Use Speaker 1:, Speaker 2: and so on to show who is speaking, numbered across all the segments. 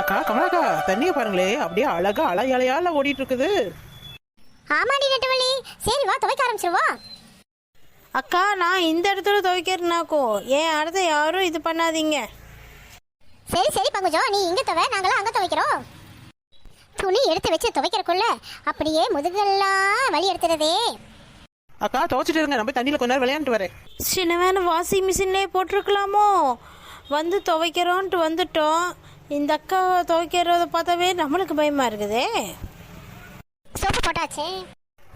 Speaker 1: அக்கா கமலாக்கா தண்ணியை பாருங்களே. அப்படியே அழகா அலை அலையால ஓடிட்டு இருக்குது
Speaker 2: ஆமாடி நெட்டவள்ளி. சரி வா துவைக்க ஆரம்பிச்சிருவோம்
Speaker 3: அக்கா நான் இந்த இடத்துல துவைக்கிறேனாக்கோ. ஏன் அடுத்த யாரும் இது பண்ணாதீங்க.
Speaker 2: சரி சரி பங்குஜம் நீ இங்க துவை நாங்களாம் அங்க துவைக்கிறோம். துணி எடுத்து வச்சு துவைக்கிறக்குள்ள அப்படியே முதுகெல்லாம் வலி எடுத்துறதே
Speaker 1: அக்கா துவைச்சிட்டு இருங்க. நம்ம தண்ணியில கொஞ்ச நேரம் விளையாண்டு வரேன்.
Speaker 3: சின்ன வேணும் வாஷிங் மிஷின்லேயே போட்டிருக்கலாமோ? வந்து துவைக்கிறோன்ட்டு வந்துட்டோம். இந்த அக்கா துவைக்கிறத பார்த்தாவே நம்மளுக்கு பயமா இருக்குதே.
Speaker 2: சோப்பு போட்டாச்சே.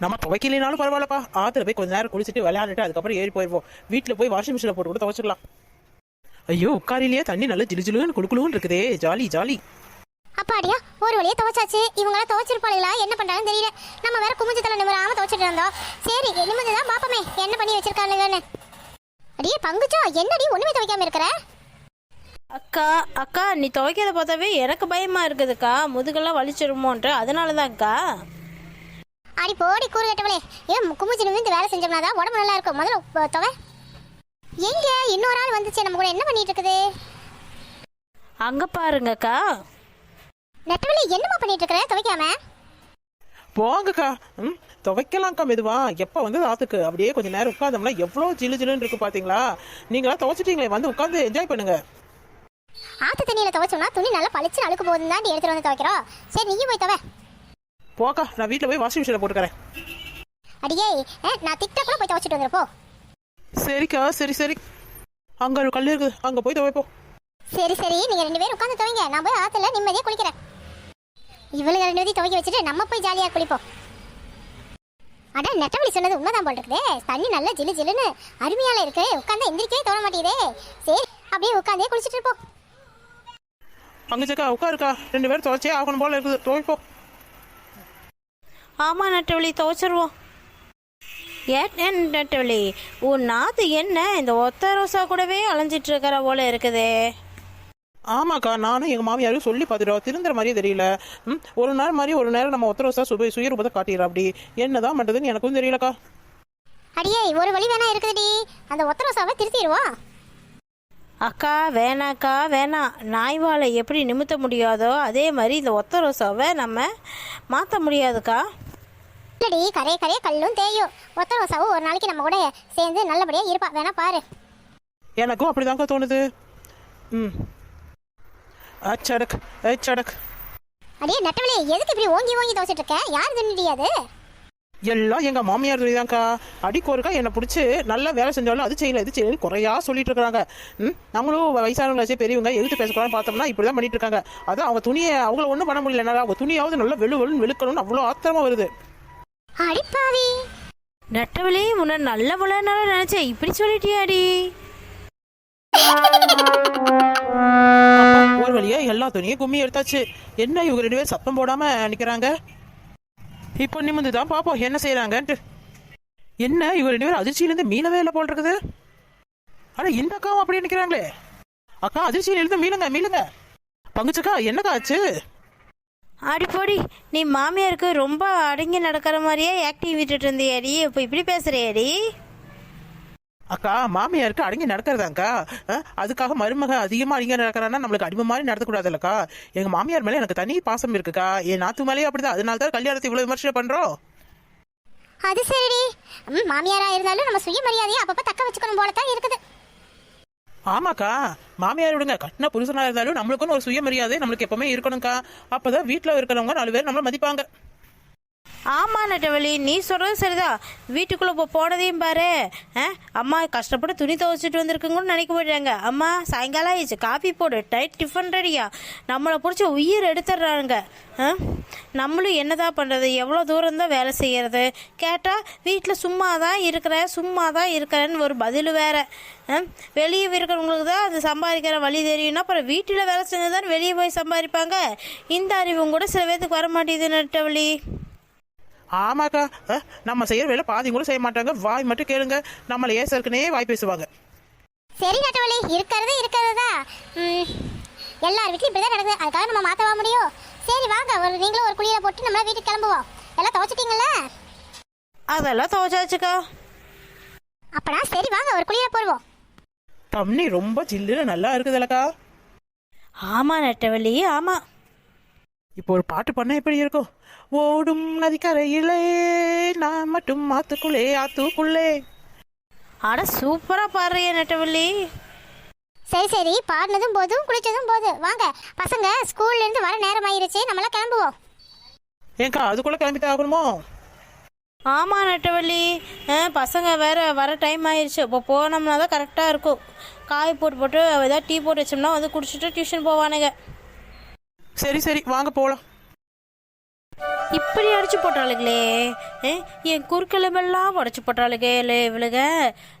Speaker 1: நம்ம துவைக்கலைனாலும் பரவாயில்லப்பா. ஆத்துல போய் கொஞ்ச நேரம் குளிச்சுட்டு விளையாண்டுட்டு அதுக்கப்புறம் ஏறி போயிருவோம் வீட்டுல போய் வாஷிங் மிஷினில் போட்டு கூட துவைச்சிடலாம். ஐயோ உட்காரிலேயே தண்ணி நல்லா ஜிலு ஜிலுன்னு குளுக்குளுன்னு இருக்குதே. Jolly jolly.
Speaker 2: அப்பாடியா ஒரு வழியா துவைச்சாச்சு. இவங்களாம் துவைச்சிருப்பாளுங்களா என்ன பண்றாங்கன்னு தெரியல. நம்ம வேற குமிஞ்சு தலை நிமிராம துவைச்சிட்டு இருந்தோம். சரி நிமிந்து தான் பாப்போமே. என்ன பண்ணி வச்சிருக்கானுங்கன்னு அடியே பங்குச்சோ? என்னடி? ஒண்ணுமே துவைக்காம இருக்கிற?
Speaker 3: அக்கா அக்கா நீ துவைக்கிறத பார்த்தாவே எனக்கு பயமா இருக்குதுக்கா. முதுகெல்லாம் வலிச்சிருமோன்ட்டு. அதனால தான் அக்கா
Speaker 2: அடி போடி கூறு கட்டவளே. ஏன் குமிச்சு நிமிந்து வேலை செஞ்சோம்னா தான் உடம்பு நல்லா இருக்கும். முதல்ல உப்பு துவை. எங்க? இன்னொரு ஆள் வந்துச்சு. நம்ம கூட என்ன பண்ணிட்டு இருக்குது?
Speaker 3: அங்கே பாருங்கக்கா.
Speaker 2: நெட்டவழி என்னமா பண்ணிட்டு இருக்கிற? துவைக்காம?
Speaker 1: போங்கக்கா. ம் துவைக்கலாம்க்கா மெதுவா. எப்போ வந்து ஆத்துக்கு? அப்படியே கொஞ்ச நேரம் உட்காந்தோம்னா எவ்வளோ ஜிலு ஜிலுன்னு இருக்கு பாத்தீங்களா? நீங்களா துவைச்சிட்டீங்களே. வந்து உட்காந்து என்ஜாய் பண்ணுங்க.
Speaker 2: ஆத்து தண்ணியில துவைச்சோம்னா துணி நல்லா பளிச்சு அழுக்கு போகுதுன்னு தான் எடுத்துட்டு வந்து துவைக்கிறோம். சரி நீயும் போய் துவை.
Speaker 1: போக்கா நான் வீட்டில் போய் வாஷிங் மிஷினில் போட்டுக்கிறேன்.
Speaker 2: அடியே நான் திட்டக்குள்ள போய் துவைச்சிட்டு வந்துருப்போ
Speaker 1: சரிக்கா சரி சரி. அங்கே ஒரு கல் இருக்குது. அங்கே போய் துவைப்போம்
Speaker 2: சரி சரி. நீங்க ரெண்டு பேரும் உட்காந்து துவைங்க. நான் போய் ஆத்துல நிம்மதியா குளிக்கிறேன். இவளுங்க ரெண்டு பேரையும் துவைக்க வச்சுட்டு நம்ம போய் ஜாலியா குளிப்போம். அட நெட்டவழி சொன்னது உண்மைதான் போல் இருக்குதே. தண்ணி நல்லா ஜிலு ஜிலுன்னு அருமையால இருக்கு. உட்காந்து எந்திரிக்கவே தோண மாட்டேங்குதே. சரி அப்படியே உட்காந்தே குளிச்சிட்டு இருப்போம்.
Speaker 1: பங்குச்சக்கா உட்காருக்கா. ரெண்டு பேரும் துவைச்சே ஆகணும் போல இருக்குது. துவைப்போம்
Speaker 3: ஆமாம் நட்டவழி துவைச்சிருவோம். ஏன் நட்டவழி உன் நாத்து என்ன? இந்த ஒத்த ரோசா கூடவே அலைஞ்சிட்டு இருக்கிற போல இருக்குதே.
Speaker 1: ஆமாக்கா நானும் எங்கள் மாமியாரும் சொல்லி பார்த்துட்டோம். திருந்துற மாதிரியே தெரியல. ம் ஒரு நேரம் மாதிரி ஒரு நேரம் நம்ம ஒத்தரோசா சுப சுயரூபத்தை காட்டிடுறோம் அப்படி. என்னதான் பண்ணுறதுன்னு எனக்கும் தெரியலக்கா.
Speaker 2: அடியே ஒரு வழி வேணா இருக்குதுடி. அந்த ஒத்தரோசாவை திருத்திடுவோம்.
Speaker 3: அக்கா வேணாக்கா வேணாம் நாய் வாழை எப்படி நிமித்த முடியாதோ அதே மாதிரி இந்த ஒத்த ரோசாவை நம்ம மாற்ற முடியாதுக்கா.
Speaker 2: இல்லடி கரைய கரைய கல்லும் தேயும். ஒத்தரோசாவும் ஒரு நாளைக்கு நம்ம கூட சேர்ந்து நல்லபடியா இருப்பா. வேணா பாரு.
Speaker 1: எனக்கும் அப்படிதான்க்கா தோணுது. ம். அச்சடக் அச்சடக்
Speaker 2: அடியே நெட்டவழி எதுக்கு இப்படி ஓங்கி ஓங்கி துவைச்சிட்டு இருக்க? யார் தின்னுடியாது
Speaker 1: எல்லாம் எங்கள் மாமியார் துணிதான்க்கா. அடிக்கோருக்கா என்னை பிடிச்சி நல்லா வேலை செஞ்சாலும் அது செய்யல இது செய்யல குறையா சொல்லிட்டு இருக்காங்க ம் நம்மளும் வயசானவங்களாச்சே பெரியவங்க எதிர்த்து பேசக்கூடாதுன்னு பார்த்தோம்னா இப்படி தான் பண்ணிட்டு இருக்காங்க. அதான் அவங்க துணியை அவங்கள ஒன்றும் பண்ண முடியல. என்னால அவங்க துணியாவது நல்லா வெளு வெளுன்னு வெளுக்கணும்னு அவ்வளோ ஆத்திரமா வருது.
Speaker 2: அடிப்பாவி
Speaker 3: நட்டவழி முன்ன நல்ல புலனால நினச்சேன். இப்படி சொல்லிட்டியாடி
Speaker 1: அப்பா, ஒரு வழியா எல்லா துணியும் கும்மி எடுத்தாச்சு. என்ன இவங்க ரெண்டு பேரும் சத்தம் போடாம நிக்கிறாங்க? இப்போ நிமிந்து தான் பாப்போம் என்ன செய்யறாங்கன்ட்டு என்ன இவர் ரெண்டு பேரும் அதிர்ச்சியிலேருந்து மீனவே இல்லை போல் இருக்குது அட இந்த அக்காவும் அப்படியே நினைக்கிறாங்களே அக்கா அதிர்ச்சியிலிருந்து மீளுங்க மீளுங்க. பங்குச்சக்கா என்னக்கா ஆச்சு?
Speaker 3: அடிப்படி நீ மாமியாருக்கு ரொம்ப அடங்கி நடக்கிற மாதிரியே ஆக்டிங் விட்டுட்டு இருந்தியாடி இப்போ இப்படி பேசுறியாடி?
Speaker 1: அக்கா மாமியாருக்கு அடங்கி நடக்கிறதாங்க்கா அதுக்காக மருமக அதிகமாக அடங்கி நடக்கிறான்னா நம்மளுக்கு அடிமை மாதிரி நடத்தக்கூடாதுல்லக்கா. எங்கள் மாமியார் மேலே எனக்கு தனி பாசம் இருக்குக்கா. என் நாத்து மேலேயே அப்படிதான். அதனால தான் கல்யாணத்தை இவ்வளோ விமர்சனம் பண்ணுறோம்
Speaker 2: அது சரிடி. ம், மாமியாரா இருந்தாலும் நம்ம சுயமரியாதையை அப்பப்ப தக்க வச்சுக்கணும் போல தான் இருக்குது.
Speaker 1: ஆமாக்கா. மாமியார் விடுங்க. கட்டின புருஷனா இருந்தாலும் நம்மளுக்குன்னு ஒரு சுயமரியாதை நம்மளுக்கு எப்பவுமே இருக்கணும்க்கா. அப்பதான் வீட்டில் இருக்கிறவங்க நாலு பேர் நம்மளை மதிப்பாங்க.
Speaker 3: ஆமாம் நட்டவழி நீ சொல்கிறது சரிதான். வீட்டுக்குள்ளே இப்போ போனதையும் பாரு. ஆ, அம்மா கஷ்டப்பட்டு துணி துவைச்சிட்டு வந்திருக்குங்கன்னு நினைக்க போயிட்டாங்க அம்மா சாயங்காலம் ஆயிடுச்சு. காஃபி போடு. டைட் டிஃபன் ரெடியா நம்மளை பிடிச்ச உயிர் எடுத்துடுறாங்க ஆ? நம்மளும் என்னதான் பண்ணுறது எவ்வளோ தூரம் தான் வேலை செய்கிறது கேட்டால் வீட்டில் சும்மா தான் இருக்கிறேன் சும்மா தான் இருக்கிறேன்னு ஒரு பதில் வேறு. வெளியே இருக்கிறவங்களுக்கு தான் அது சம்பாதிக்கிற வழி தெரியும்னா அப்புறம் வீட்டில் வேலை செஞ்சு தான் வெளியே போய் சம்பாதிப்பாங்க? இந்த அறிவும் கூட சில பேர்த்துக்கு வர மாட்டேங்குது நட்டவழி
Speaker 1: ஆமாக்கா. நம்ம செய்யற வேலை பாதி கூட செய்ய மாட்டாங்க. வாய் மட்டும் கேளுங்க. நம்மளை ஏசருக்குனே வாய் பேசுவாங்க.
Speaker 2: சரி நட்டவழி இருக்கிறது இருக்கிறது எல்லார் வீட்லையும் இப்படி தான் நடக்குது. அதுக்காக நம்ம மாற்றவா முடியும்? சரி வாங்க. ஒரு நீங்களும் ஒரு குளியலை போட்டு நம்மளா வீட்டுக்கு கிளம்புவோம். எல்லாம் துவைச்சிட்டீங்களா
Speaker 3: அதெல்லாம் துவைச்சாச்சுக்கா.
Speaker 2: அப்படா சரி வாங்க. ஒரு குளியலை போடுவோம்.
Speaker 1: தண்ணி ரொம்ப சில்லுன்னு நல்லா இருக்குதுல்லக்கா
Speaker 3: ஆமா நெட்டவள்ளி. ஆமா.
Speaker 1: இப்போ ஒரு பாட்டு பண்ண எப்படி இருக்கும்? ஓடும் நதிக்கரையிலே நான் மட்டும் ஆத்துக்குள்ளே ஆத்துக்குள்ளே.
Speaker 3: அட சூப்பராக பாடுறிய நெட்டவள்ளி.
Speaker 2: சரி சரி பாடினதும் போதும் குளிச்சதும் போதும் வாங்க பசங்க ஸ்கூல்ல இருந்து வர நேரம் ஆயிருச்சு நம்மளாம் கிளம்புவோம்.
Speaker 1: ஏங்கா அதுக்குள்ள கிளம்பிட்டு ஆகணுமோ?
Speaker 3: ஆமாம் நெட்டவள்ளி. ஆ, பசங்க வேற வர டைம் ஆயிடுச்சு இப்போ போனோம்னா தான் கரெக்டாக இருக்கும். காய் போட்டு போட்டு ஏதாவது டீ போட்டு வச்சோம்னா வந்து குடிச்சிட்டு டியூஷன் போவானுங்க.
Speaker 1: சரி சரி வாங்க போலாம்.
Speaker 3: இப்படி அடிச்சு போட்டாளுங்களே என் குறுக்கெலும்பெல்லாம் உடச்சி போட்டாளுகளே இவளுக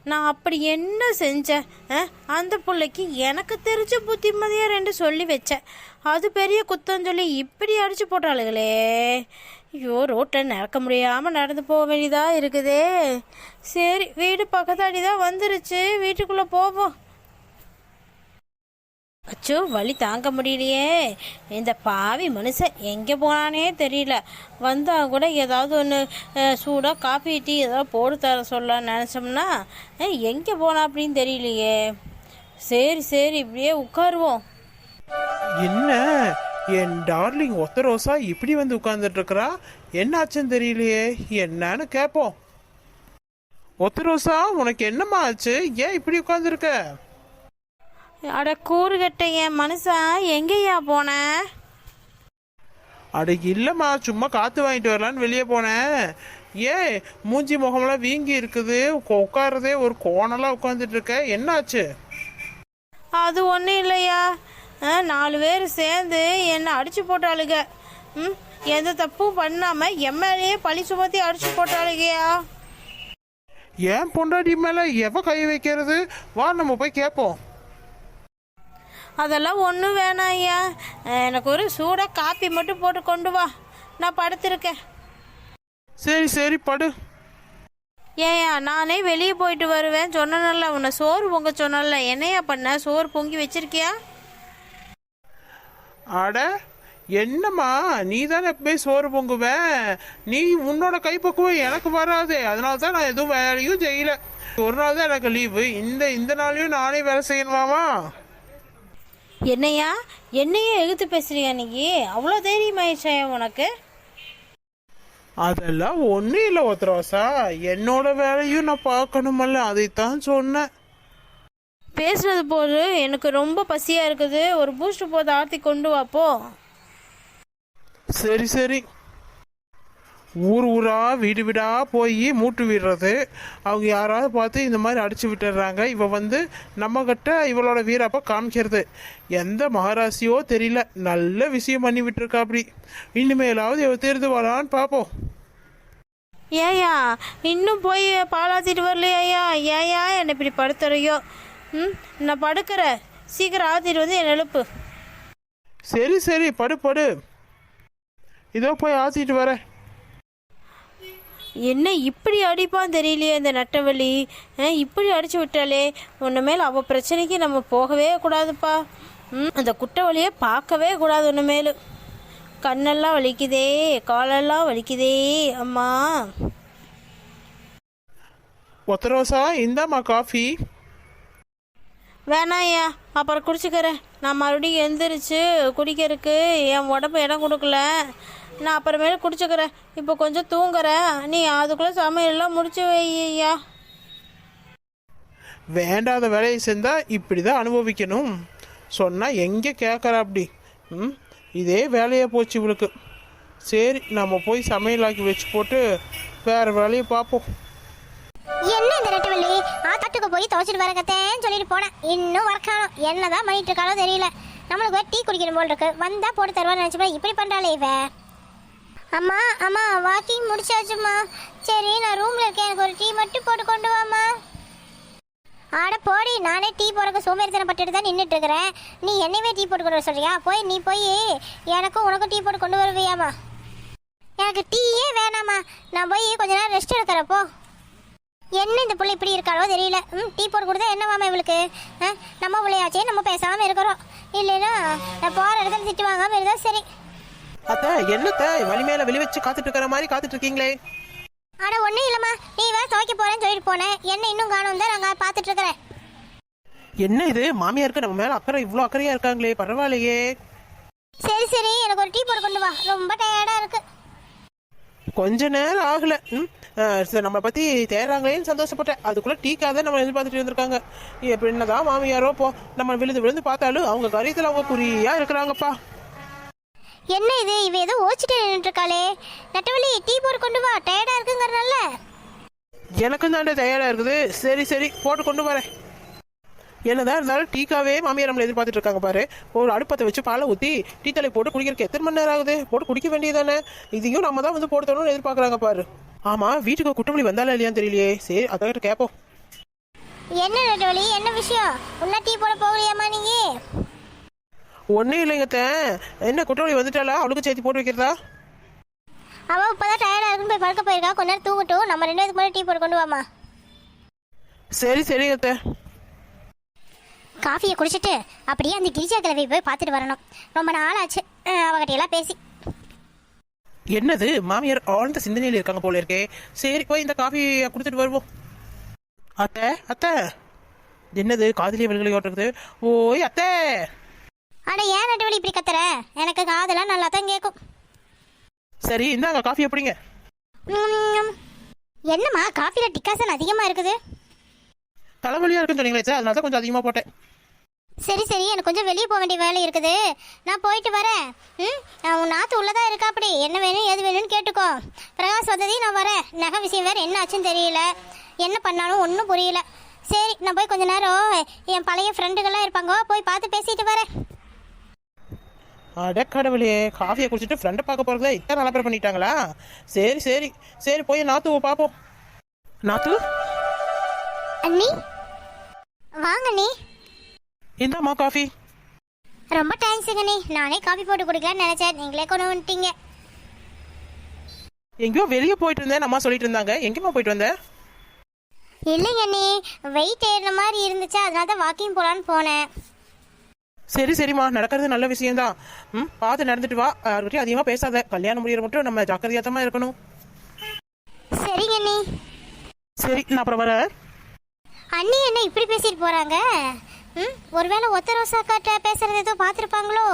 Speaker 3: நான் அப்படி என்ன செஞ்சேன்? ஆ, அந்த பிள்ளைக்கு எனக்கு தெரிஞ்ச புத்திமதியாக ரெண்டு சொல்லி வச்சேன். அது பெரிய குத்தம் சொல்லி இப்படி அடிச்சு போட்டாளுகளே. ஐயோ ரோட்டில் நடக்க முடியாமல் நடந்து போக வேண்டியதாக இருக்குதே. சரி வீடு பக்கத்தாடி தான் வந்துருச்சு. வீட்டுக்குள்ளே போவோம். அச்சோ வலி தாங்க முடியலையே. இந்த பாவி மனுஷன் எங்கே போனானே தெரியல. வந்தால் கூட ஏதாவது ஒன்று சூடாக காஃபி டீ ஏதாவது போட்டு தர சொல்லலாம்னு நினச்சோம்னா எங்கே போனா அப்படின்னு தெரியலையே. சரி சரி இப்படியே உட்காருவோம்.
Speaker 1: என்ன? என் டார்லிங் ஒத்த ரோசா இப்படி வந்து உட்கார்ந்துட்டு இருக்கறா என்னாச்சுன்னு தெரியலையே. என்னன்னு கேட்போம் ஒத்த ரோசா உனக்கு என்னம்மா ஆச்சு? ஏன் இப்படி உட்காந்துருக்க
Speaker 3: அட கூறுகட்ட என் மனுஷன் எங்கேயா போனேன்
Speaker 1: அட இல்லம்மா சும்மா காத்து வாங்கிட்டு வரலான்னு வெளியே போனேன் ஏன் மூஞ்சி முகமெல்லாம் வீங்கி இருக்குது. உட்கார்றதே ஒரு கோணலா உட்கார்ந்துட்டு இருக்க. என்னாச்சு?
Speaker 3: அது ஒன்றும் இல்லையா? நாலு பேர் சேர்ந்து என்னை அடிச்சு போட்டாளுங்க ம் எந்த தப்பும் பண்ணாமல் எம்எல்ஏ பழி சுமத்தி அடிச்சு போட்டாளுங்கயா
Speaker 1: ஏன் பொண்டாட்டி மேல எவ கை வைக்கிறது? வா நம்ம போய் கேட்போம்
Speaker 3: அதெல்லாம் ஒன்றும் வேணாம் ஐயா. எனக்கு ஒரு சூடாக காப்பி மட்டும் போட்டு கொண்டு வா. நான் படுத்திருக்கேன்.
Speaker 1: சரி சரி படு.
Speaker 3: ஏயா நானே வெளியே போயிட்டு வருவேன். சொன்னனல்ல உன்னை சோறு பொங்க சொன்னல என்னையா பண்ண? சோறு பொங்கி வச்சிருக்கியா?
Speaker 1: அட என்னம்மா? நீ தானே எப்பவுமே சோறு பொங்குவ? நீ உன்னோட கைப்பக்குவம் எனக்கு வராது. அதனால தான் நான் எதுவும் வேலையும் செய்யல. ஒரு நாள் தான் எனக்கு லீவு இந்த இந்த நாளையும் நானே வேலை செய்யணுமாமா
Speaker 3: என்னையா? என்னையே எகுத்து பேசுறியா நீ? அவ்வளோ தைரியமாயிடுச்சா உனக்கு?
Speaker 1: அதெல்லாம் ஒன்றும் இல்லை ஒத்தரோசா என்னோட வேலையும் நான் பார்க்கணுமல்ல அதைத்தான் சொன்னேன்.
Speaker 3: பேசுனது போது எனக்கு ரொம்ப பசியாக இருக்குது. ஒரு பூஸ்ட் போது ஆர்த்தி கொண்டு வாப்போ
Speaker 1: சரி சரி. ஊர் ஊரா வீடு வீடா போய் மூட்டு விடுறது. அவங்க யாராவது பார்த்து இந்த மாதிரி அடிச்சு விட்டுறாங்க. இவ வந்து நம்ம கிட்ட இவளோட வீரப்ப காமிக்கிறது. எந்த மகாராசியோ தெரியல. நல்ல விஷயம் பண்ணி விட்டுருக்கா அப்படி இனிமேலாவது இவ தேர்ந்து வரான்னு பார்ப்போம்
Speaker 3: ஏயா இன்னும் போய் பாலாத்திட்டு வரலையா ஏயா என்னை இப்படி படுத்துறையோ? ம் நான் படுக்கிறேன் சீக்கிரம் ஆத்திட்டு வந்து என்னை எழுப்பு.
Speaker 1: சரி சரி படு படு. இதோ போய் ஆத்திட்டு வரேன்.
Speaker 3: என்ன இப்படி அடிப்பான் தெரியலையே இந்த நட்டவலி அஹ், இப்படி அடிச்சு விட்டாலே உன்ன மேல் அவள் பிரச்சனைக்கு நம்ம போகவே கூடாதுப்பா. அந்த குட்டவழியை பார்க்கவே கூடாது ஒன்று மேலு. கண்ணெல்லாம் வலிக்குதே காலெல்லாம் வலிக்குதே அம்மா.
Speaker 1: ஒத்தரோசா இந்தாம்மா காஃபி.
Speaker 3: வேணாயா அப்புறம் குடிச்சுக்கிறேன். நான் மறுபடியும் எந்திரிச்சு குடிக்கிறதுக்கு என் உடம்பு இடம் கொடுக்கல. நான் அப்புறமேல குடிச்சுக்கிறேன். இப்போ கொஞ்சம் தூங்குறேன். நீ அதுக்குள்ளே சமையல்லாம் முடிச்சு வையா
Speaker 1: வேண்டாத வேலையை செஞ்சா இப்படி தான் அனுபவிக்கணும். சொன்னால் எங்கே கேட்குறா அப்படி ம்? இதே வேலையாக போச்சு இவளுக்கு. சரி நம்ம போய் சமையலாக்கி வச்சு போட்டு வேறு வேலையை பார்ப்போம்.
Speaker 2: என்ன இந்த ரெட்டுவள்ளி ஆத்தாட்டுக்கு போய் துவைச்சிட்டு வர கத்தேன்னு சொல்லிட்டு போனேன். இன்னும் வரக்கானோ என்னதான் பண்ணிட்டு இருக்காளோ தெரியல. நம்மளுக்கு டீ குடிக்கணும் போல் இருக்கு. வந்தா போட்டு தருவான்னு நினைச்சப்ப இப்படி பண்றாளே இவ. அம்மா அம்மா வாக்கிங் முடிச்சாச்சும்மா. சரி நான் ரூம்ல இருக்கேன். எனக்கு ஒரு டீ மட்டும் போட்டு கொண்டு வாம்மா. ஆட போடி நானே டீ போடுறக்கு சோம்பேறித்தனம் பட்டுட்டு தான் நின்றுட்டு இருக்கிறேன் நீ என்னையவே டீ போட்டு கொண்டு வர சொல்றியா? போய் நீ போய். எனக்கும் உனக்கும் டீ போட்டு கொண்டு வருவியாம்மா. எனக்கு டீயே வேணாம்மா. நான் போய் கொஞ்ச நேரம் ரெஸ்ட் எடுக்கிறேன் போ. என்ன இந்த பிள்ளை இப்படி இருக்காளோ தெரியல. ம் டீ போட்டு கொடுத்தா என்னவாமா இவளுக்கு? ஆ, நம்ம பிள்ளையாச்சே நம்ம பேசாமல் இருக்கிறோம். இல்லைன்னா நான் போகிற இடத்துல திட்டு வாங்காமல் இருந்தால் சரி.
Speaker 1: அத்தை என்னத்த வழி மேலே வெளி வச்சு காத்துட்டு இருக்கிற மாதிரி காத்துட்டு இருக்கீங்களே
Speaker 2: அட ஒன்றும் இல்லைம்மா. நீ வேற துவைக்க போறேன்னு சொல்லிட்டு போனேன். என்ன இன்னும் காணும் தான் நாங்கள் பார்த்துட்டு இருக்கிறேன்
Speaker 1: என்ன இது? மாமியாருக்கு நம்ம மேலே அக்கறை இவ்வளோ அக்கறையாக இருக்காங்களே. பரவாயில்லையே.
Speaker 2: சரி சரி. எனக்கு ஒரு டீ போட்டு கொண்டு வா. ரொம்ப டயர்டா இருக்கு.
Speaker 1: கொஞ்ச நேரம் ஆகல. ம் அஹ் சரி நம்மளை பத்தி தேடுறாங்களேன்னு சந்தோஷப்பட்டேன். அதுக்குள்ள டீக்காக தான் நம்ம எதிர்பார்த்துட்டு இருந்திருக்காங்க. எப்படி என்னதான் மாமியாரோ போ நம்ம விழுந்து விழுந்து பார்த்தாலும் அவங்க காரியத்தில் அவங்க குறியா இருக்கிறாங்கப்பா.
Speaker 2: என்ன இது? இவ ஏதோ ஓச்சிட்டு நின்றுட்டு இருக்காளே நட்டவழி டீ போட்டு கொண்டு வா. டயர்டா இருக்குங்கறனால.
Speaker 1: எனக்கும் தாண்டே தயாரா இருக்குது. சரி சரி போட்டு கொண்டு வரேன். என்னதான் இருந்தாலும் டீக்காவே மாமியார் நம்மளை எதிர்பார்த்துட்டு இருக்காங்க பாரு. ஒரு அடுப்பத்தை வச்சு பாலை ஊற்றி டீ தலை போட்டு குடிக்கிறதுக்கு எத்தனை மணி நேரம் ஆகுது? போட்டு குடிக்க வேண்டியதானே இதையும் நம்ம தான் வந்து போட்டு தரணும்னு எதிர்பார்க்குறாங்க பாரு. ஆமா வீட்டுக்கு குட்டமணி வந்தாலும் இல்லையான்னு தெரியலையே. சரி அதான் கேட்போம்
Speaker 2: என்ன நட்டவழி என்ன விஷயம்? உன்ன டீ போட போகலையாமா நீங்க
Speaker 1: ஒன்றும் இல்லைங்க அத்தை. என்ன குட்டமணி வந்துட்டாளா? அவளுக்கு சேர்த்து போட்டு வைக்கிறதா?
Speaker 2: அவ இப்பதான் டயர்டா இருக்குன்னு போய் படுக்க போயிருக்கா. கொஞ்ச நேரம் தூங்கட்டும். நம்ம ரெண்டு பேருக்கு முன்னாடி டீ போட்டு கொண்டு வாமா
Speaker 1: சரி சரிங்க அத்தை.
Speaker 2: காஃபியை குடிச்சிட்டு அப்படியே அந்த கிரிஜா கிழவி போய் பார்த்துட்டு வரணும். ரொம்ப நாள் ஆச்சு அவகிட்ட எல்லாம் பேசி.
Speaker 1: என்னது? மாமியார் ஆழ்ந்த சிந்தனையில் இருக்காங்க போல இருக்கே. சரி போய் இந்த காஃபி கொடுத்துட்டு வருவோம். அத்தை அத்தை. என்னது? காதலிய விலகலை ஓட்டுறது. ஓய் அத்தை.
Speaker 2: அட ஏன் நட்டுவலி இப்படி கத்துற? எனக்கு காதெல்லாம் நல்லா தான் கேட்கும்
Speaker 1: சரி இந்தாங்க காஃபி எப்படிங்க.
Speaker 2: என்னம்மா காஃபில டிக்காசன் அதிகமா இருக்குது?
Speaker 1: தலைவலியா இருக்குன்னு சொன்னீங்களே சார் அதனால தான் கொஞ்சம் அதிகமாக போட்டேன்.
Speaker 2: சரி சரி எனக்கு கொஞ்சம் வெளியே போக வேண்டிய வேலை இருக்குது. நான் போயிட்டு வரேன். ம் உன் நாத்து உள்ளதா இருக்கா அப்படி என்ன வேணும் எது வேணும்னு கேட்டுக்கோ. பிரகாஷ் வந்ததையும் நான் வரேன். நகை விஷயம் வேறு என்ன ஆச்சுன்னு தெரியல. என்ன பண்ணாலும் ஒன்றும் புரியல. சரி நான் போய் கொஞ்ச நேரம் என் பழைய ஃப்ரெண்டுகள்லாம் இருப்பாங்க. போய் பார்த்து பேசிட்டு வரேன்.
Speaker 1: அட கடவுளே காஃபியை குடிச்சிட்டு ஃப்ரெண்டை பார்க்க போகிறதா இத்தனை நல்லா பேர் பண்ணிட்டாங்களா? சரி சரி சரி போய் நாத்துவை பார்ப்போம். நாத்து?
Speaker 2: அண்ணி வாங்க நீ
Speaker 1: இந்தாம்மா காஃபி.
Speaker 2: ரொம்ப தேங்க்ஸுங்க நீ நானே காஃபி போட்டு குடிக்கலாம்னு நினச்சேன். நீங்களே கொண்டு வந்துட்டீங்க.
Speaker 1: எங்கேயோ வெளியே போயிட்டு இருந்தேன். அம்மா சொல்லிட்டு இருந்தாங்க. எங்கேம்மா போயிட்டு வந்தேன்
Speaker 2: இல்லைங்க நீ வெயிட் ஏறின மாதிரி இருந்துச்சு. அதனால தான் வாக்கிங் போகலான்னு போனேன்.
Speaker 1: சரி சரிம்மா நடக்கிறது நல்ல விஷயம்தான். ம் பார்த்து நடந்துட்டு வா. யார்கிட்டயும் அதிகமாக பேசாத. கல்யாணம் முடியிற மட்டும் நம்ம ஜாக்கிரதையாக இருக்கணும்.
Speaker 2: சரிங்க
Speaker 1: சரி நான் அப்புறம் வரேன்.
Speaker 2: அண்ணி என்ன இப்படி பேசிட்டு போறாங்க? ம் ஒருவேளை ஒத்த ரோசாக்காட்ட பேசுறது ஏதோ பார்த்துருப்பாங்களோ?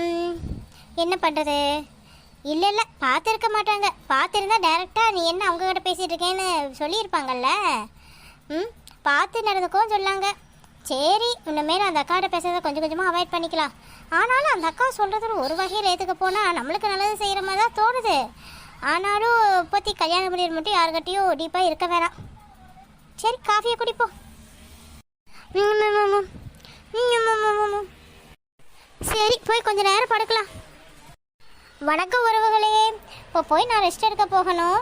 Speaker 2: ம் என்ன பண்ணுறது இல்லை இல்லை பார்த்துருக்க மாட்டாங்க. பார்த்துருந்தா டைரெக்டாக நீ என்ன அவங்க கிட்ட பேசிட்டு இருக்கேன்னு சொல்லியிருப்பாங்கல்ல? ம் பார்த்து நடந்துக்கோ சொல்லாங்க. சரி இனிமேல் அந்த அக்காட்ட பேசுறதை கொஞ்சம் கொஞ்சமாக அவாய்ட் பண்ணிக்கலாம். ஆனாலும் அந்த அக்கா சொல்கிறது ஒரு வகையில் ஏற்றுக்க போனால் நம்மளுக்கு நல்லது செய்கிற மாதிரி தான் தோணுது. ஆனாலும் இப்போத்தி கல்யாணம் பண்ணிடு மட்டும் யாருக்கிட்டையும் டீப்பாக இருக்க வேணாம். சரி காஃபியை குடிப்போம் ம், ம், சரி போய் கொஞ்ச நேரம் படுக்கலாம். வணக்கம் உறவுகளே. இப்போ போய் நான் ரெஸ்ட் எடுக்க போகணும்.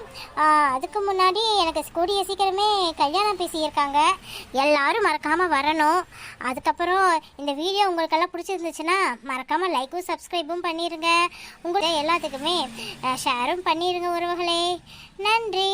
Speaker 2: அதுக்கு முன்னாடி எனக்கு கூடிய சீக்கிரமே கல்யாணம் பேசியிருக்காங்க. எல்லாரும் மறக்காமல் வரணும். அதுக்கப்புறம் இந்த வீடியோ உங்களுக்கெல்லாம் பிடிச்சிருந்துச்சுன்னா மறக்காமல் லைக்கும் சப்ஸ்கிரைபும் பண்ணிடுங்க உங்களுக்கு எல்லாத்துக்குமே ஷேரும் பண்ணிடுங்க உறவுகளே. நன்றி.